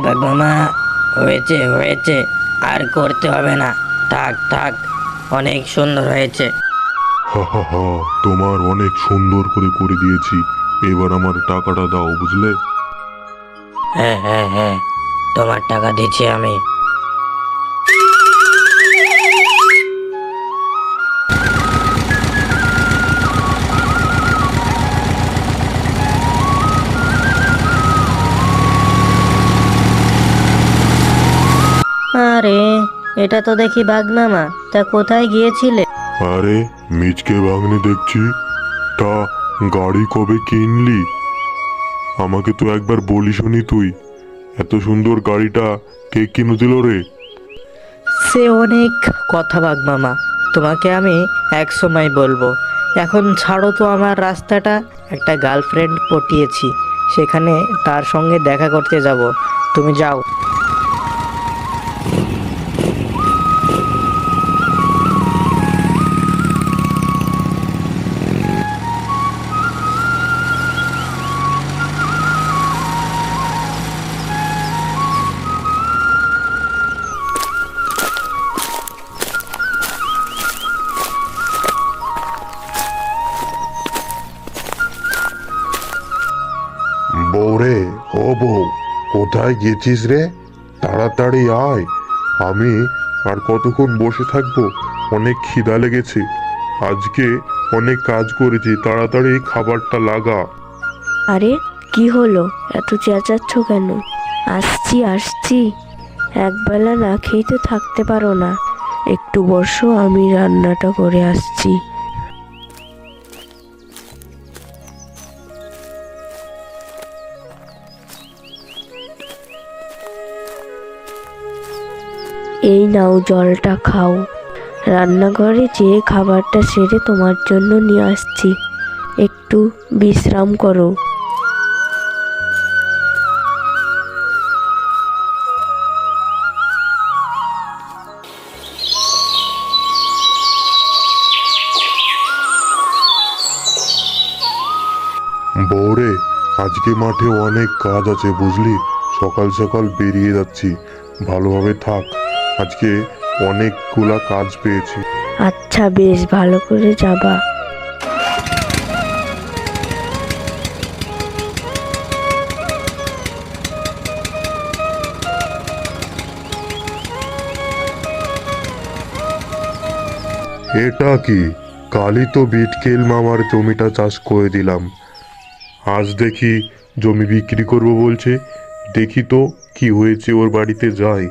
বাগমামা হয়েছে হয়েছে আর করতে হবে না। থাক থাক অনেক সুন্দর হয়েছে। হা হা হা তোমার অনেক সুন্দর করে করে দিয়েছি। এবার আমার টাকাটা দাও বুঝলে? হ্যাঁ হ্যাঁ হ্যাঁ তোমার টাকা দিচ্ছি আমি। এটা তো দেখি বাগনামা। তা কোথায় গিয়েছিলে? আরে মিচকে ভাগ্নে দেখছি। তা গাড়ি কবে কিনলি? আমাকে তো একবার বলিসনি তুই। এত সুন্দর গাড়িটা কে কিনে দিল রে? সে অনেক কথা বাগমামা তোমাকে আমি এক সময় বলব। এখন ছাড়ো তো আমার রাস্তাটা। একটা গার্লফ্রেন্ড পটিয়েছি। সেখানে তার সঙ্গে দেখা করতে যাব। তুমি যাও। কোথায় গেছিস রে? তাড়াতাড়ি আয়। আমি আর কতক্ষণ বসে থাকব? অনেক খিদা লেগেছে। আজকে অনেক কাজ করেছি। তাড়াতাড়ি খাবারটা লাগা। আরে, কি হলো? এত চেঁচাচ্ছ কেন? আসছি আসছি। একবেলা না খেয়ে তো থাকতে পারো না। একটু বসো, আমি রান্নাটা করে আসছি। এই নাও জলটা খাও। রান্নাঘরে যেয়ে খাবারটা সেরে তোমার জন্য নিয়ে আসছি। একটু বিশ্রাম করো। বউরে, আজকে মাঠে অনেক কাজ আছে বুঝলি? সকাল সকাল বেরিয়ে যাচ্ছি। ভালোভাবে থাক। আজকে অনেকগুলা কাজ পেয়েছি। আচ্ছা বেশ ভালো করে যাবা। এটা কি? কালই তো বিটকেল মামার জমিটা চাষ করে দিলাম। আজ দেখি জমি বিক্রি করব বলছে। দেখি তো কি হয়েছে ওর বাড়িতে যাই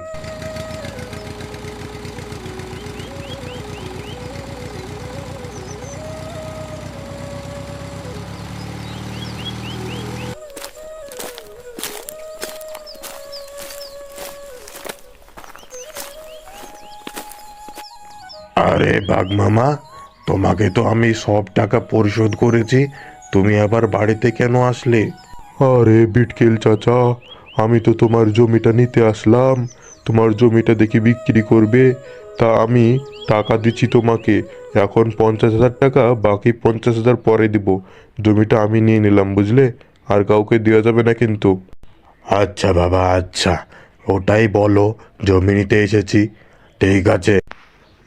আরে বাঘ মামা তোমাকে তো আমি সব টাকা পরিশোধ করেছি তুমি আবার বাড়িতে কেন আসলে? আরে বিটকেল চাচা আমি তো তোমার জমিটা নিতে আসলাম তোমার জমিটা দেখি বিক্রি করবে তা আমি টাকা দিচ্ছি তোমাকে এখন পঞ্চাশ হাজার টাকা বাকি পঞ্চাশ হাজার পরে দিব জমিটা আমি নিয়ে নিলাম বুঝলে? আর কাউকে দেওয়া যাবে না কিন্তু। আচ্ছা বাবা আচ্ছা ওটাই বলো জমি নিতে এসেছি ঠিক আছে।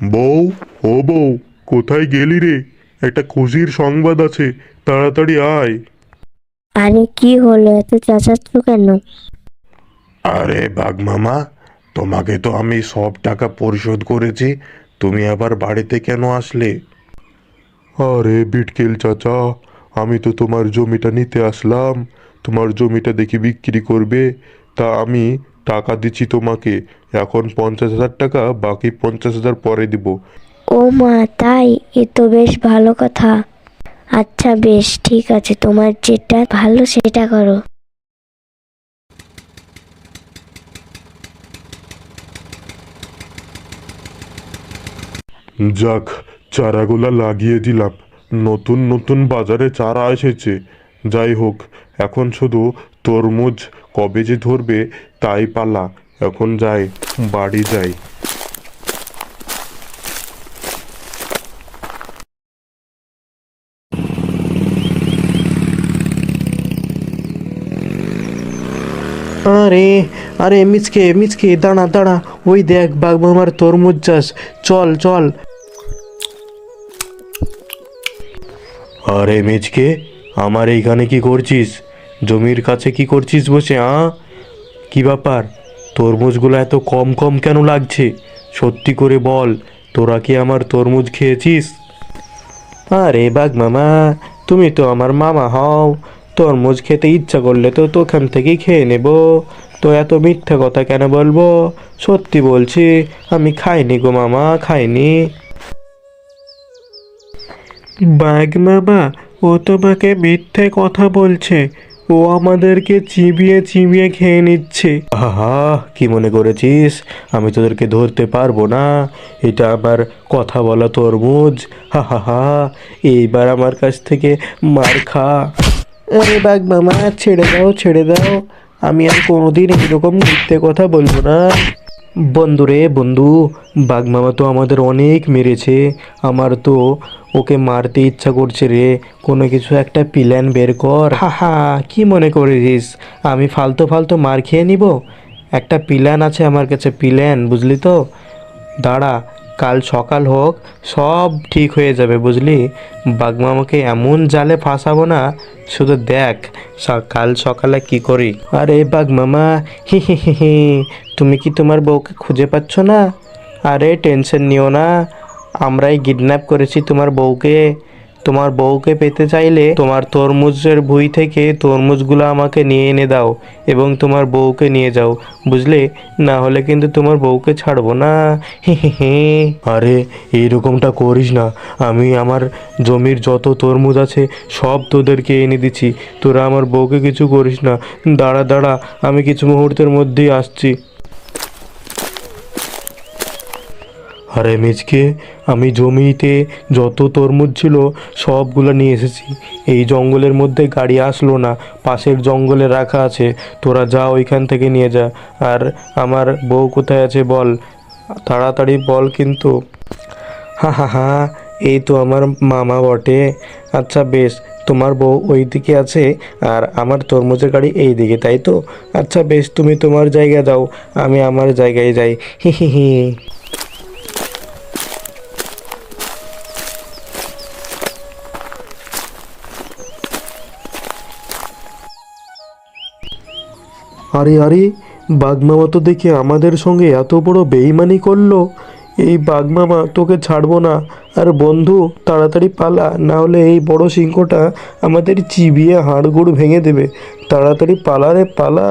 বউ ও বউ কোথায় গেলি রে? একটা খুশির সংবাদ আছে তাড়াতাড়ি আয়। আরে কি হলো এত চেঁচাচ্ছ কেন? আরে বাঘ মামা তোমাকে তো আমি সব টাকা পরিশোধ করেছি তুমি আবার বাড়িতে কেন আসলে? আরে বিটকেল চাচা আমি তো তোমার জমিটা নিতে আসলাম তোমার জমিটা দেখি বিক্রি করবে তা আমি টাকা দিচ্ছি তোমাকে। এখন পঞ্চাশ হাজার টাকা বাকি পঞ্চাশ হাজার পরে দিব। ও মা তাই? এ তো বেশ ভালো কথা। আচ্ছা বেশ ঠিক আছে। তোমার যেটা ভালো সেটা করো। যাক চারাগুলা লাগিয়ে দিলাম। নতুন নতুন বাজারে চারা এসেছে। যাই হোক এখন শুধু তরমুজ কবে যে ধরবে তাই পালা এখন যাই বাড়ি যাই। আরে আরে মিচকে মিচকে দাঁড়া দাঁড়া ওই দেখ বাগমামার তরমুজ চাষ চল চল। আরে মেজকে আমার এইখানে কি করছিস? জমির কাছে কি করছিস বসে, আ? কি ব্যাপার? তরমুজগুলো এত কম কম কেন লাগছে? সত্যি করে বল, তোরা কি আমার তরমুজ খেয়েছিস? আরে বাঘ মামা, তুমি তো আমার মামা হও। তরমুজ খেতে ইচ্ছা করলে তো তোখান থেকেই খেয়ে নেব। তো এত মিথ্যা কথা কেন বলব? সত্যি বলছি, আমি খাইনি গো মামা, খাইনি। বাঘ মামা, ও তোমাকে মিথ্যে কথা বলছে। ও আমাদেরকে চিবিয়ে চিবিয়ে খেয়ে নিচ্ছে। আহা কি মনে করেছিস? আমি তোদেরকে ধরতে পারব না। এটা আমার কথা বলা তরমুজ। হা হা হা এইবার আমার কাছ থেকে মার খা। আরে বাঘ মামা ছেড়ে দাও ছেড়ে দাও। আমি আর কোনোদিন এইরকম মিথ্যে কথা বলব না। বন্ধু রে বন্ধু, বাঘ মামা তো আমাদের অনেক মেরেছে। আমার তো ওকে মারতে ইচ্ছা করছে রে। কোনো কিছু একটা প্ল্যান বের কর। হা হা, কি মনে করেছিস আমি ফালতু ফালতু মার খেয়ে নিব? একটা প্ল্যান আছে আমার কাছে প্ল্যান বুঝলি তো? দাঁড়া, কাল সকাল হোক, সব ঠিক হয়ে যাবে, বুঝলি? বাগমামাকে এমন জালে ফাঁসাবো না, শুধু দেখ কাল সকালে কি করি। আরে বাগমামা হি হি হি। তুমি কি তোমার বউকে খুঁজে পাচ্ছ না? আরে, টেনশন নিও না। আমরাই কিডন্যাপ করেছি তোমার বউকে। তোমার বউকে পেতে চাইলে তোমার তরমুজের ভুঁই থেকে তরমুজগুলো আমাকে নিয়ে এনে দাও এবং তোমার বউকে নিয়ে যাও, বুঝলে? না হলে কিন্তু তোমার বউকে ছাড়বো না। আরে, এইরকমটা করিস না। আমি আমার জমির যত তরমুজ আছে সব তোদেরকে এনে দিচ্ছি। তোরা আমার বউকে কিছু করিস না। দাঁড়া দাঁড়া। আমি কিছু মুহূর্তের মধ্যেই আসছি। আরে মিজকে, আমি জমিতে যত তরমুজ ছিল সবগুলো নিয়ে এসেছি। এই জঙ্গলের মধ্যে গাড়ি আসলো না, পাশের জঙ্গলে রাখা আছে। তোরা যা ওইখান থেকে নিয়ে যা। আর আমার বউ কোথায় আছে বল, তাড়াতাড়ি বল কিন্তু। হা হা হা, এই তো আমার মামা বটে। আচ্ছা বেশ, তোমার বউ ওই দিকে আছে আর আমার তরমুজের গাড়ি এই দিকে তাই তো? আচ্ছা বেশ, তুমি তোমার জায়গায় যাও, আমি আমার জায়গায় যাই। হি হি হি। আরে আরে, বাগমামা তো দেখে আমাদের সঙ্গে এত বড় বেইমানি করল। এই বাগমামা, তোকে ছাড়বো না। আর বন্ধু, তাড়াতাড়ি পালা না হলে এই বড় সিংহটা আমাদের চিবিয়ে হাড়গুড় ভেঙে দেবে। তাড়াতাড়ি পালা রে, পালা।